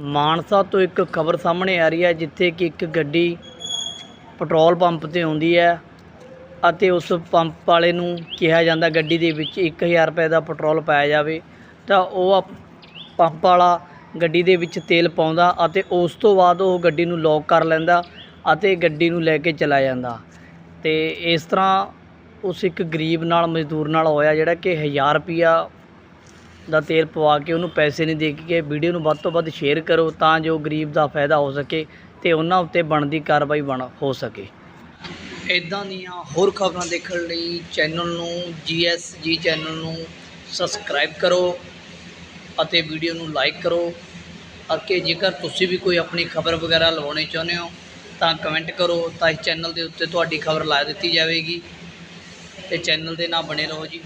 ਮਾਨਸਾ ਤੋਂ ਇੱਕ ਖਬਰ ਸਾਹਮਣੇ ਆ ਰਹੀ ਹੈ, ਜਿੱਥੇ ਕਿ ਇੱਕ ਗੱਡੀ ਪੈਟਰੋਲ ਪੰਪ ਤੇ ਆਉਂਦੀ ਹੈ ਅਤੇ ਉਸ ਪੰਪ ਵਾਲੇ ਨੂੰ ਕਿਹਾ ਜਾਂਦਾ ਗੱਡੀ ਦੇ ਵਿੱਚ 1000 ਰੁਪਏ ਦਾ ਪੈਟਰੋਲ ਪਾਇਆ ਜਾਵੇ। ਤਾਂ ਉਹ ਆ- ਪੰਪ ਵਾਲਾ ਗੱਡੀ ਦੇ ਵਿੱਚ ਤੇਲ ਪਾਉਂਦਾ ਅਤੇ ਉਸ ਤੋਂ ਬਾਅਦ ਉਹ ਗੱਡੀ ਨੂੰ ਲੌਕ ਕਰ ਲੈਂਦਾ ਅਤੇ ਗੱਡੀ ਨੂੰ ਲੈ ਕੇ ਚਲਾ ਜਾਂਦਾ। ਤੇ ਇਸ ਤਰ੍ਹਾਂ ਉਸ ਇੱਕ ਗਰੀਬ ਨਾਲ, ਮਜ਼ਦੂਰ ਨਾਲ ਹੋਇਆ, ਜਿਹੜਾ ਕਿ 1000 ਰੁਪਿਆ ਦਾ ਤੇਲ ਪਵਾ ਕੇ ਉਹਨੂੰ ਪੈਸੇ ਨਹੀਂ ਦੇ ਕੇ ਵੀਡੀਓ ਨੂੰ ਵੱਧ ਤੋਂ ਵੱਧ ਸ਼ੇਅਰ ਕਰੋ ਤਾਂ ਜੋ ਗਰੀਬ ਦਾ ਫਾਇਦਾ ਹੋ ਸਕੇ ਤੇ ਉਹਨਾਂ ਉੱਤੇ ਬਣਦੀ ਕਾਰਵਾਈ ਬਣ ਹੋ ਸਕੇ। ਇਦਾਂ ਦੀਆਂ ਹੋਰ ਖਬਰਾਂ ਦੇਖਣ ਲਈ ਚੈਨਲ ਨੂੰ ਜੀਐਸਜੀ ਚੈਨਲ ਨੂੰ ਸਬਸਕ੍ਰਾਈਬ ਕਰੋ ਅਤੇ ਵੀਡੀਓ ਨੂੰ ਲਾਈਕ ਕਰੋ। ਅਤੇ ਜੇਕਰ ਤੁਸੀਂ ਵੀ ਕੋਈ ਆਪਣੀ ਖਬਰ ਵਗੈਰਾ ਲਵਾਉਣੀ ਚਾਹੁੰਦੇ ਹੋ, ਤਾਂ ਕਮੈਂਟ ਕਰੋ ਤਾਂ ਇਸ ਚੈਨਲ ਦੇ ਉੱਤੇ ਤੁਹਾਡੀ ਖਬਰ ਲਾ ਦਿੱਤੀ ਜਾਵੇਗੀ। ਤੇ ਚੈਨਲ ਦੇ ਨਾਲ ਬਣੇ ਰਹੋ ਜੀ।